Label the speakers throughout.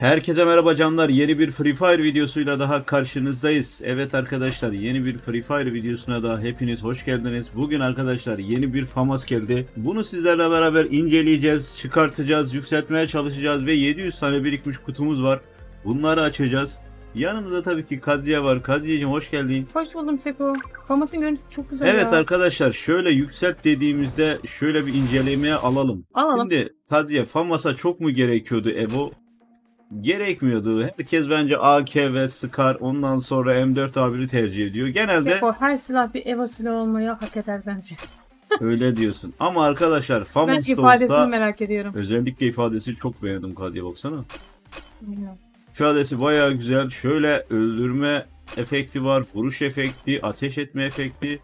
Speaker 1: Herkese merhaba canlar. Yeni bir Free Fire videosuyla daha karşınızdayız. Evet arkadaşlar yeni bir Free Fire videosuna da hepiniz hoş geldiniz. Bugün arkadaşlar yeni bir FAMAS geldi. Bunu sizlerle beraber inceleyeceğiz, çıkartacağız, yükseltmeye çalışacağız ve 700 tane birikmiş kutumuz var. Bunları açacağız. Yanımızda tabii ki Kadriye var. Kadriyeciğim hoş geldin.
Speaker 2: Hoş buldum Seko. Famas'ın görüntüsü çok güzel
Speaker 1: Evet
Speaker 2: ya.
Speaker 1: arkadaşlar şöyle yükselt dediğimizde şöyle bir incelemeye alalım.
Speaker 2: Alalım.
Speaker 1: Şimdi Kadriye FAMAS'a çok mu gerekiyordu Evo? Gerekmiyordu. Herkes bence AK ve Scar ondan sonra M4A1'i tercih ediyor. Genelde
Speaker 2: Seko her silah bir Eva silahı olmayı hak eder bence.
Speaker 1: öyle diyorsun. Ama arkadaşlar
Speaker 2: Ben
Speaker 1: FAMAS'ta
Speaker 2: ifadesini merak ediyorum.
Speaker 1: özellikle ifadesi çok beğendim Kadriye baksana.
Speaker 2: Bilmiyorum.
Speaker 1: İfadesi bayağı güzel. Şöyle öldürme efekti var, vuruş efekti, ateş etme efekti.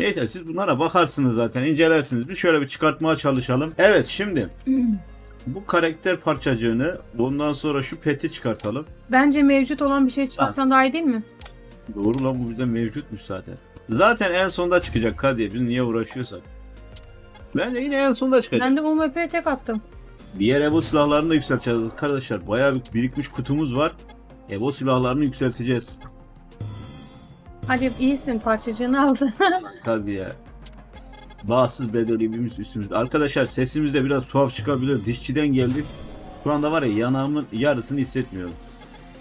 Speaker 1: Neyse siz bunlara bakarsınız zaten, incelersiniz. Bir şöyle bir çıkartmaya çalışalım. Evet şimdi bu karakter parçacığını ondan sonra şu peti çıkartalım.
Speaker 2: Bence mevcut olan bir şey çıkarsan daha iyi değil mi?
Speaker 1: Doğru lan bu bizde mevcutmuş zaten. Zaten en sonda çıkacak Kadir. Biz niye uğraşıyorsak. Bence yine en sonda çıkacak.
Speaker 2: Ben de UMP'ye tek attım.
Speaker 1: Diğer Evo silahlarını da yükselteceğiz arkadaşlar. Bayağı bir birikmiş kutumuz var. Evo silahlarını yükselteceğiz.
Speaker 2: Hadi iyisin parçacığını aldı.
Speaker 1: Hadi ya. Bağımsız bedelimiz üstümüzde. Arkadaşlar sesimiz de biraz tuhaf çıkabilir. Dişçiden geldik. Şu anda var ya yanağımın yarısını hissetmiyorum.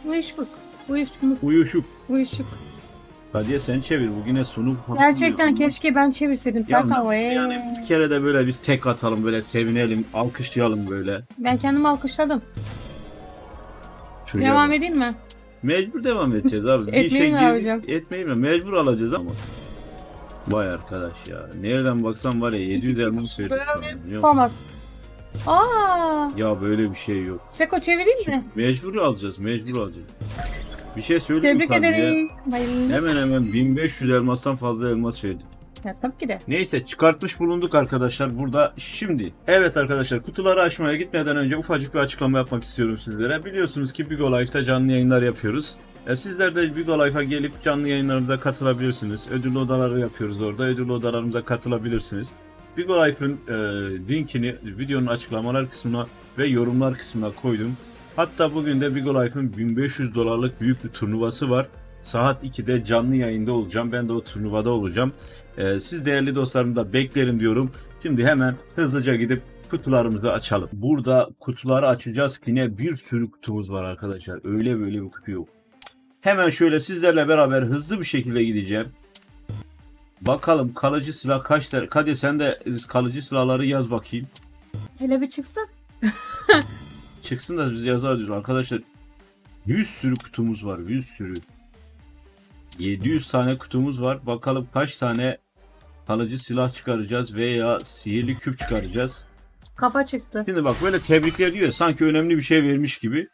Speaker 2: Uyuşuk. Uyuşuk.
Speaker 1: Uyuşuk.
Speaker 2: Uyuşuk.
Speaker 1: Hadi ya sen çevir. Bugüne sunu
Speaker 2: Gerçekten keşke ben çevirseydim. Sen
Speaker 1: Ya,
Speaker 2: havaya.
Speaker 1: yani bir kere de böyle biz tek atalım böyle sevinelim, alkışlayalım böyle.
Speaker 2: Ben kendimi alkışladım.
Speaker 1: Şöyle
Speaker 2: Devam edeyim mi?
Speaker 1: Mecbur devam edeceğiz abi. Bir işe
Speaker 2: mi
Speaker 1: girdik,
Speaker 2: yapacağım?
Speaker 1: Etmeyi mi? Mecbur alacağız ama. Vay arkadaş ya. Nereden baksan var ya 700
Speaker 2: İkisi
Speaker 1: elmas verdik.
Speaker 2: böyle
Speaker 1: bana, Yok.
Speaker 2: Famas. Aa,
Speaker 1: Ya böyle bir şey yok.
Speaker 2: Seko çevireyim mi?
Speaker 1: Mecbur alacağız, mecbur alacağız. Bir şey söyleyeyim mi
Speaker 2: Tebrik
Speaker 1: Kadriye?
Speaker 2: ederim. Bayılmış.
Speaker 1: Hemen hemen 1500 elmastan fazla elmas verdik.
Speaker 2: Ya, tabii ki de.
Speaker 1: Neyse çıkartmış bulunduk arkadaşlar burada şimdi. Evet arkadaşlar kutuları açmaya gitmeden önce ufacık bir açıklama yapmak istiyorum sizlere. Biliyorsunuz ki Bigo Life'da canlı yayınlar yapıyoruz. E, sizler de Bigo Life'a gelip canlı yayınlarımıza katılabilirsiniz. Ödül odaları yapıyoruz orada. Ödül odalarımıza katılabilirsiniz. Bigo Life'ın e, linkini videonun açıklamalar kısmına ve yorumlar kısmına koydum. Hatta bugün de Bigo Life'ın 1500 dolarlık büyük bir turnuvası var. Saat 2'de canlı yayında olacağım. Ben de o turnuvada olacağım. Ee, siz değerli dostlarım da beklerim diyorum. Şimdi hemen hızlıca gidip kutularımızı açalım. Burada kutuları açacağız ki yine bir sürü kutumuz var arkadaşlar. Öyle böyle bir kutu yok. Hemen şöyle sizlerle beraber hızlı bir şekilde gideceğim. Bakalım kalıcı silah kaç tane? Kadir sen de kalıcı silahları yaz bakayım.
Speaker 2: Hele bir çıksın.
Speaker 1: Çıksın da biz yazarız arkadaşlar. 100 sürü kutumuz var. 100 sürü. 700 tane kutumuz var. Bakalım kaç tane kalıcı silah çıkaracağız veya sihirli küp çıkaracağız.
Speaker 2: Kafa çıktı.
Speaker 1: Şimdi bak böyle tebrikler diyor sanki önemli bir şey vermiş gibi.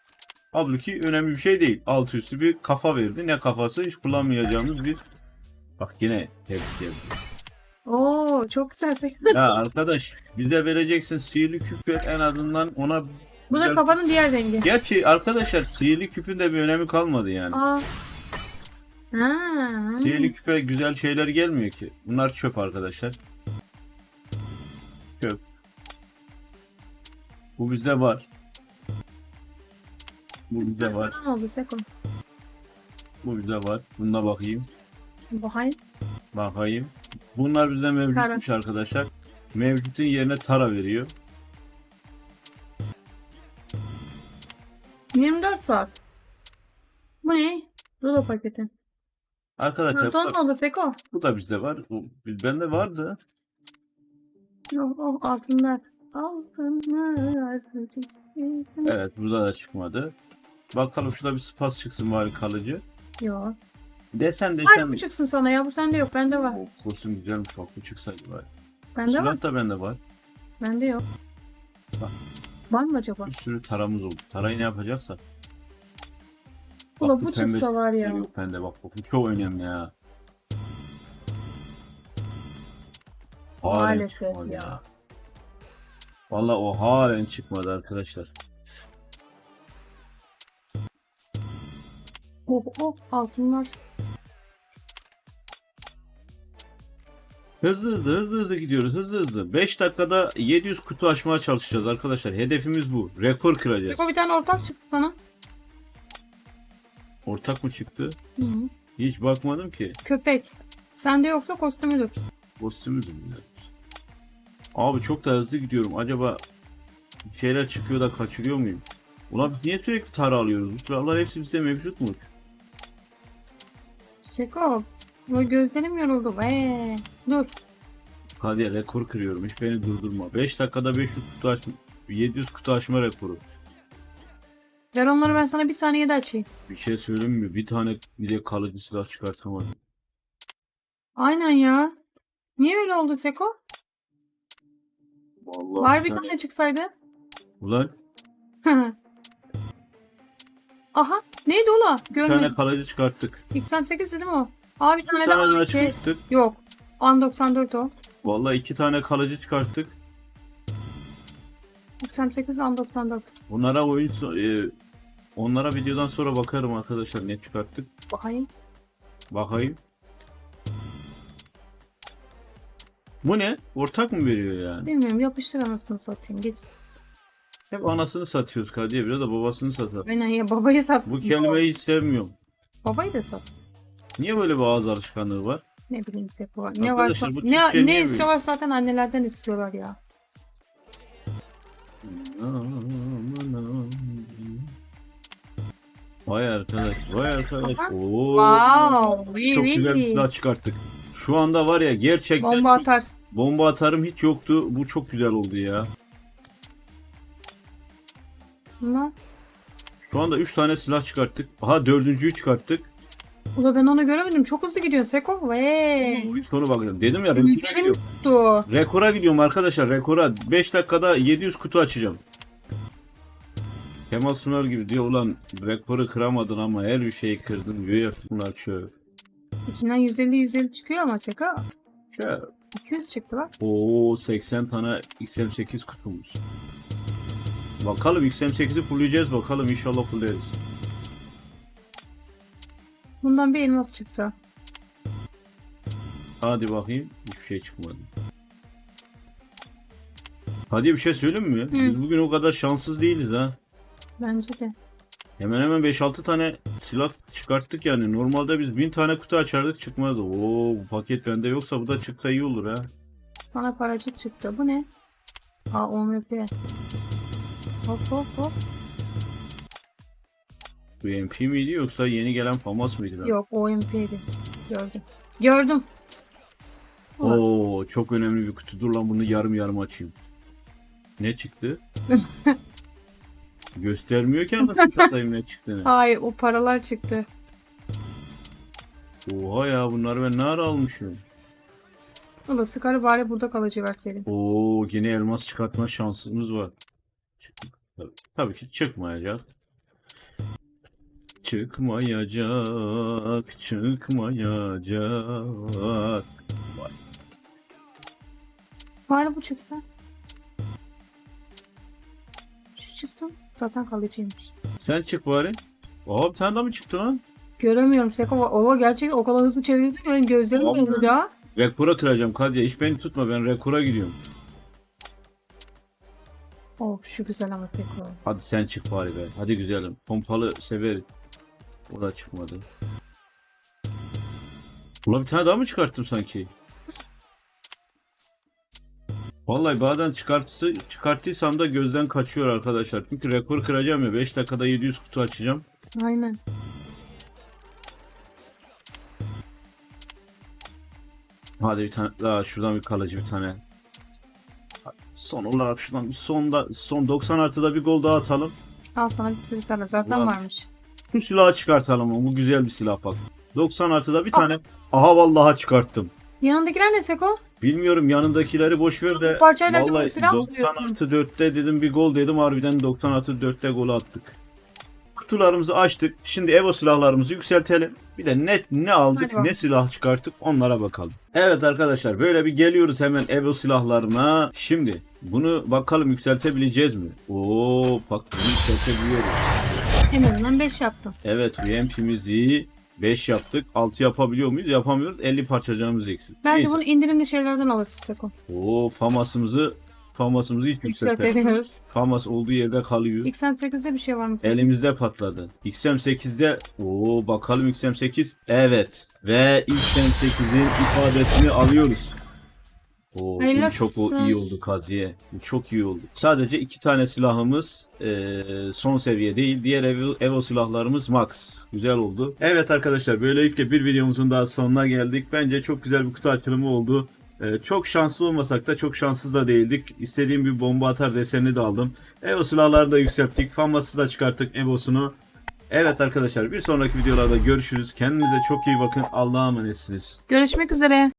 Speaker 1: Halbuki önemli bir şey değil. Altı üstü bir kafa verdi. Ne kafası? Hiç kullanmayacağımız bir Bak yine tebrikler.
Speaker 2: Oo çok güzel. Seko.
Speaker 1: ya arkadaş bize vereceksin sihirli küp ver en azından ona
Speaker 2: Bu da kafanın diğer rengi.
Speaker 1: Gerçi arkadaşlar sihirli küpün de bir önemi kalmadı yani.
Speaker 2: Aa. Ha.
Speaker 1: Sihirli küpe güzel şeyler gelmiyor ki. Bunlar çöp arkadaşlar. Çöp. Bu bizde var. Bu bizde var.
Speaker 2: Ne oldu Seko?
Speaker 1: Bu bizde var. Bununla bakayım.
Speaker 2: Bakayım.
Speaker 1: Bakayım. Bunlar bizde mevcutmuş arkadaşlar. Mevcutun yerine tara veriyor.
Speaker 2: 24 saat. Bu ne? Rulo paketi.
Speaker 1: Arkadaşlar bu
Speaker 2: Pardon
Speaker 1: da,
Speaker 2: oldu Seko.
Speaker 1: bu da bizde var. Bu, bende vardı.
Speaker 2: Oh, oh altınlar. Altınlar.
Speaker 1: Evet burada da çıkmadı. Bakalım şurada bir spas çıksın bari kalıcı.
Speaker 2: Yok.
Speaker 1: Desen desen.
Speaker 2: bu çıksın sana ya. Bu sende yok. Bende var.
Speaker 1: O kostüm güzelmiş bak bu çıksaydı bari.
Speaker 2: Bende var.
Speaker 1: Silah da bende var.
Speaker 2: Bende yok.
Speaker 1: Bak.
Speaker 2: Var mı acaba?
Speaker 1: Bir sürü taramız oldu. Tarayı ne yapacaksak.
Speaker 2: Ula bu
Speaker 1: pembe-
Speaker 2: çıksa var ya.
Speaker 1: Yok bende bak bu çok önemli ya. Halen
Speaker 2: Maalesef
Speaker 1: çıkmadı
Speaker 2: ya.
Speaker 1: Valla o halen çıkmadı arkadaşlar.
Speaker 2: Oh oh altınlar.
Speaker 1: Hızlı hızlı hızlı hızlı gidiyoruz hızlı hızlı. 5 dakikada 700 kutu açmaya çalışacağız arkadaşlar. Hedefimiz bu. Rekor kıracağız.
Speaker 2: Seko bir tane ortak çıktı sana.
Speaker 1: Ortak mı çıktı?
Speaker 2: Hı -hı.
Speaker 1: Hiç bakmadım ki.
Speaker 2: Köpek. Sende yoksa kostümüdür.
Speaker 1: Kostümü de bile. Abi çok da hızlı gidiyorum. Acaba şeyler çıkıyor da kaçırıyor muyum? Ulan biz niye sürekli tara alıyoruz? Bu silahlar hepsi bizde mevcut mu?
Speaker 2: Seko. Bu gözlerim yoruldu. Eee. Dur.
Speaker 1: Hadi rekor kırıyorum. Hiç beni durdurma. 5 dakikada 500 kutu açma. 700 kutu açma rekoru.
Speaker 2: Ver onları ben sana bir saniyede açayım.
Speaker 1: Bir şey söyleyeyim mi? Bir tane bir de kalıcı silah çıkartamadım.
Speaker 2: Aynen ya. Niye öyle oldu Seko?
Speaker 1: Vallahi
Speaker 2: Var bir
Speaker 1: sen-
Speaker 2: tane çıksaydı.
Speaker 1: Ulan
Speaker 2: Aha. Neydi ola?
Speaker 1: bir
Speaker 2: Görmedim.
Speaker 1: tane kalıcı çıkarttık.
Speaker 2: XM8 değil mi o? Aa bir
Speaker 1: Bir
Speaker 2: tane,
Speaker 1: tane
Speaker 2: daha. AK.
Speaker 1: çıkarttık.
Speaker 2: Yok. An 94 o.
Speaker 1: Vallahi iki tane kalıcı çıkarttık.
Speaker 2: XM8 An 94.
Speaker 1: Bunlara oyun so- e, onlara videodan sonra bakarım arkadaşlar ne çıkarttık.
Speaker 2: Bakayım.
Speaker 1: Bakayım. Bu ne? Ortak mı veriyor yani?
Speaker 2: Bilmiyorum yapıştır anasını satayım. Git.
Speaker 1: Hep anasını satıyoruz Kadiye biraz da babasını satar.
Speaker 2: Aynen ya babayı sat.
Speaker 1: Bu kelimeyi hiç sevmiyorum.
Speaker 2: Babayı da sat.
Speaker 1: Niye böyle bir ağız alışkanlığı var?
Speaker 2: Ne bileyim Seko. Ne varsa.
Speaker 1: Arkadaşlar bu
Speaker 2: Ne,
Speaker 1: Türkçe
Speaker 2: ne
Speaker 1: niye
Speaker 2: istiyorlar zaten annelerden istiyorlar ya.
Speaker 1: Vay arkadaş, vay arkadaş. Oo,
Speaker 2: Wow. iyi
Speaker 1: çok güzel bir
Speaker 2: iyi.
Speaker 1: silah çıkarttık. Şu anda var ya gerçekten
Speaker 2: Bomba atar.
Speaker 1: bomba atarım hiç yoktu. Bu çok güzel oldu ya.
Speaker 2: Ama
Speaker 1: Şu anda 3 tane silah çıkarttık. Aha dördüncüyü çıkarttık.
Speaker 2: Ula ben onu göremedim. Çok hızlı gidiyor Seko. Vey.
Speaker 1: Oyun sonu bakıyorum. Dedim ya rekora
Speaker 2: Üzerim
Speaker 1: gidiyorum.
Speaker 2: tuttu.
Speaker 1: Rekora gidiyorum arkadaşlar rekora. 5 dakikada 700 kutu açacağım. Kemal Sunal gibi diyor ulan rekoru kıramadın ama her bir şeyi kırdın diyor ya bunlar şöyle.
Speaker 2: İçinden 150 150 çıkıyor ama Seko.
Speaker 1: Ya,
Speaker 2: 200 çıktı bak.
Speaker 1: Oo 80 tane XM8 kutumuz. Bakalım XM8'i fulleyeceğiz bakalım inşallah fulleriz.
Speaker 2: Bundan bir elmas çıksa.
Speaker 1: Hadi bakayım hiçbir şey çıkmadı. Hadi bir şey söyleyeyim mi? Biz bugün o kadar şanssız değiliz ha.
Speaker 2: Bence de.
Speaker 1: Hemen hemen 5-6 tane silah çıkarttık yani. Normalde biz 1000 tane kutu açardık çıkmazdı. Oo bu paket bende yoksa bu da çıksa iyi olur ha.
Speaker 2: Bana paracık çıktı. Bu ne? Aa OMP. Hop hop hop.
Speaker 1: Bu MP miydi yoksa yeni gelen FAMAS mıydı? lan?
Speaker 2: Yok OMP'ydi. Gördüm. Gördüm.
Speaker 1: Oo çok önemli bir kutu. Dur lan bunu yarım yarım açayım. Ne çıktı? Göstermiyor ki anasını satayım ne çıktığını.
Speaker 2: Hayır o paralar çıktı.
Speaker 1: Oha ya bunları ben ne ara almışım?
Speaker 2: Ula sıkarı bari burada kalıcı verseydim.
Speaker 1: Oo yine elmas çıkartma şansımız var. Tabii, ki çıkmayacak. Çıkmayacak, çıkmayacak.
Speaker 2: Bari bu çıksa. Şu çıksın. Zaten kalıcıymış.
Speaker 1: Sen çık bari. Aa bir tane daha mı çıktı lan?
Speaker 2: Göremiyorum Seko. Ova gerçekten o kadar hızlı çeviriyorsun ki benim gözlerim yoruldu ya.
Speaker 1: Rekora kıracağım Kadya. Hiç beni tutma ben rekora gidiyorum.
Speaker 2: Oh şu güzel ama Seko.
Speaker 1: Hadi sen çık bari be. Hadi güzelim. Pompalı severiz. O da çıkmadı. Ulan bir tane daha mı çıkarttım sanki? Vallahi bazen çıkartsı, çıkarttıysam da gözden kaçıyor arkadaşlar. Çünkü rekor kıracağım ya. 5 dakikada 700 kutu açacağım.
Speaker 2: Aynen.
Speaker 1: Hadi bir tane daha şuradan bir kalıcı bir tane. Son olarak şuradan bir sonda son 90 artıda bir gol daha atalım.
Speaker 2: Al sana bir sürü tane zaten
Speaker 1: Ulan.
Speaker 2: varmış.
Speaker 1: Şu silahı çıkartalım ama bu güzel bir silah bak. 90 artıda bir tane. Aha vallahi çıkarttım.
Speaker 2: Yanındakiler ne Seko?
Speaker 1: Bilmiyorum yanındakileri boş ver de.
Speaker 2: Parçayla acaba
Speaker 1: Vallahi
Speaker 2: silah mı
Speaker 1: 90
Speaker 2: diyorsun?
Speaker 1: artı 4'te dedim bir gol dedim harbiden 90 artı 4'te gol attık. Kutularımızı açtık. Şimdi Evo silahlarımızı yükseltelim. Bir de ne ne aldık,
Speaker 2: Hadi bakalım.
Speaker 1: ne silah çıkarttık onlara bakalım. Evet arkadaşlar böyle bir geliyoruz hemen Evo silahlarına. Şimdi bunu bakalım yükseltebileceğiz mi? Oo bak bunu yükseltebiliyoruz.
Speaker 2: En azından 5 yaptım.
Speaker 1: Evet UMP'mizi 5 yaptık. 6 yapabiliyor muyuz? Yapamıyoruz. 50 parçacığımız eksik.
Speaker 2: Bence
Speaker 1: Neyse.
Speaker 2: bunu indirimli şeylerden alırsın Seko.
Speaker 1: Oo famasımızı famasımızı hiç.
Speaker 2: Yükseltemiyoruz.
Speaker 1: Famas olduğu yerde kalıyor.
Speaker 2: XM8'de bir şey var mı?
Speaker 1: Elimizde patladı. XM8'de oo bakalım XM8. Evet. Ve XM8'in ifadesini alıyoruz. Oo, bu
Speaker 2: Hayırlı
Speaker 1: çok iyi oldu Kaziye. Bu çok iyi oldu. Sadece iki tane silahımız eee, son seviye değil. Diğer Evo, Evo silahlarımız max. Güzel oldu. Evet arkadaşlar böylelikle bir videomuzun daha sonuna geldik. Bence çok güzel bir kutu açılımı oldu. Ee, çok şanslı olmasak da çok şanssız da değildik. İstediğim bir bomba atar desenini de aldım. Evo silahları da yükselttik. Faması da çıkarttık Evo'sunu. Evet arkadaşlar bir sonraki videolarda görüşürüz. Kendinize çok iyi bakın. Allah'a emanetsiniz.
Speaker 2: Görüşmek üzere.